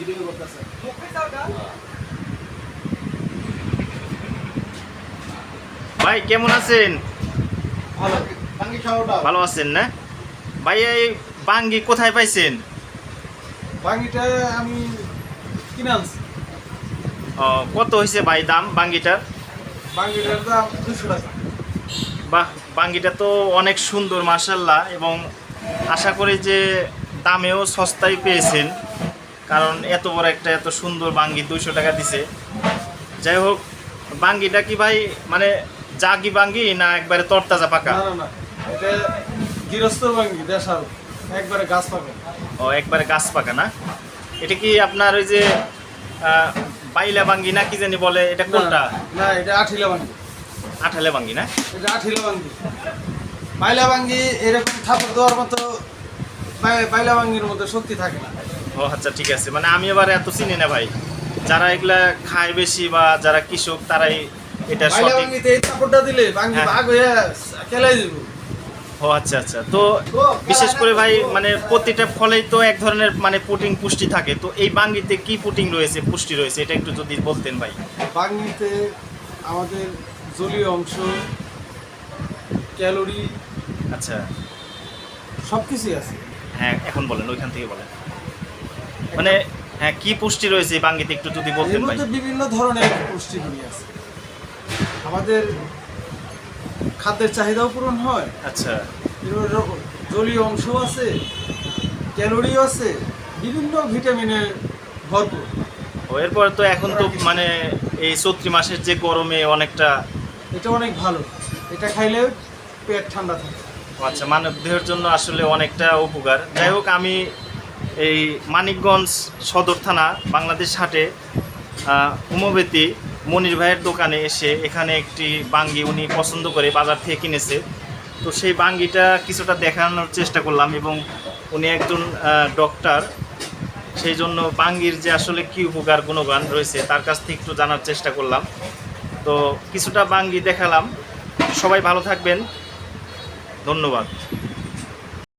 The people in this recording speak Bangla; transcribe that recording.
ভিডিও করতেছে ভাই কেমন আছেন? ভালো। আছেন না? ভাই এই বাঙ্গি কোথায় পাইছেন? বাঙ্গিটা আমি কিনে আনছি। ও, কত হয়েছে ভাই দাম বাঙ্গিটার? বাঙ্গিটার দাম দুশো টাকা। বাহ বাঙ্গিটা তো অনেক সুন্দর মার্শাল্লাহ এবং আশা করি যে দামেও সস্তায় পেয়েছেন। কারণ এত বড় একটা এত সুন্দর বাঙ্গি দুইশো টাকা দিছে। যাই হোক বাঙ্গিটা কি ভাই মানে জাগি বাঙ্গি না একবারে তরতাজা পাকা? গৃহস্থ বাঙ্গি দেশাল। একবারে গাছ পাবে ও একবারে গাছ পাকা না? এটা কি আপনার ওই যে বাইলা বাঙ্গি না কি জানি বলে এটা কোনটা? না এটা আঠিলা বাঙ্গি। আঠালে বাঙ্গি না? এটা আঠিলা বাঙ্গি। বাইলা বাঙ্গি এরকম থাপড় দেওয়ার মতো বাইলা বাঙ্গির মতো শক্তি থাকে না। ও আচ্ছা ঠিক আছে। মানে আমি আবার এত চিনি না ভাই। যারা এগুলা খায় বেশি বা যারা কৃষক তারাই এটা বাইলা বাঙ্গিতে এই থাপড়টা দিলে হ্যাঁ। ভাগ হয়ে কেলাই দিব। ও আচ্ছা আচ্ছা। তো বিশেষ করে ভাই মানে প্রতিটা ফলেই তো এক ধরনের মানে প্রোটিন পুষ্টি থাকে। তো এই বাঙ্গিতে কি প্রোটিন রয়েছে পুষ্টি রয়েছে এটা একটু যদি বলতেন ভাই। বাঙ্গিতে আমাদের জলীয় অংশ ক্যালোরি আচ্ছা। সব কিছুই আছে। হ্যাঁ এখন বলেন ওইখান থেকে বলেন। মানে হ্যাঁ কি পুষ্টি রয়েছে বাঙ্গিতে একটু যদি বলতেন ভাই? বিভিন্ন ধরনের পুষ্টিগুলি আছে। আমাদের খাদ্যের চাহিদাও পূরণ হয়। আচ্ছা। জলীয় অংশ আছে ক্যালোরিও আছে বিভিন্ন ভিটামিনের ভরপুর। ও এরপর তো এখন তো মানে এই চৈত্রি মাসের যে গরমে অনেকটা এটা অনেক ভালো। এটা খাইলে পেট ঠান্ডা থাকে। আচ্ছা মানব দেহের জন্য আসলে অনেকটা উপকার। যাই হোক, আমি এই মানিকগঞ্জ সদর থানা বাংলাদেশ হাটে উমবেতি মনির ভাইয়ের দোকানে এসে এখানে একটি বাঙ্গি উনি পছন্দ করে বাজার থেকে কিনেছে। তো সেই বাঙ্গিটা কিছুটা দেখানোর চেষ্টা করলাম এবং উনি একজন ডক্টর। সেই জন্য বাঙ্গির যে আসলে কী উপকার, গুণগান রয়েছে তার কাছ থেকে একটু জানার চেষ্টা করলাম। তো কিছুটা বাঙ্গি দেখালাম। সবাই ভালো থাকবেন। ধন্যবাদ।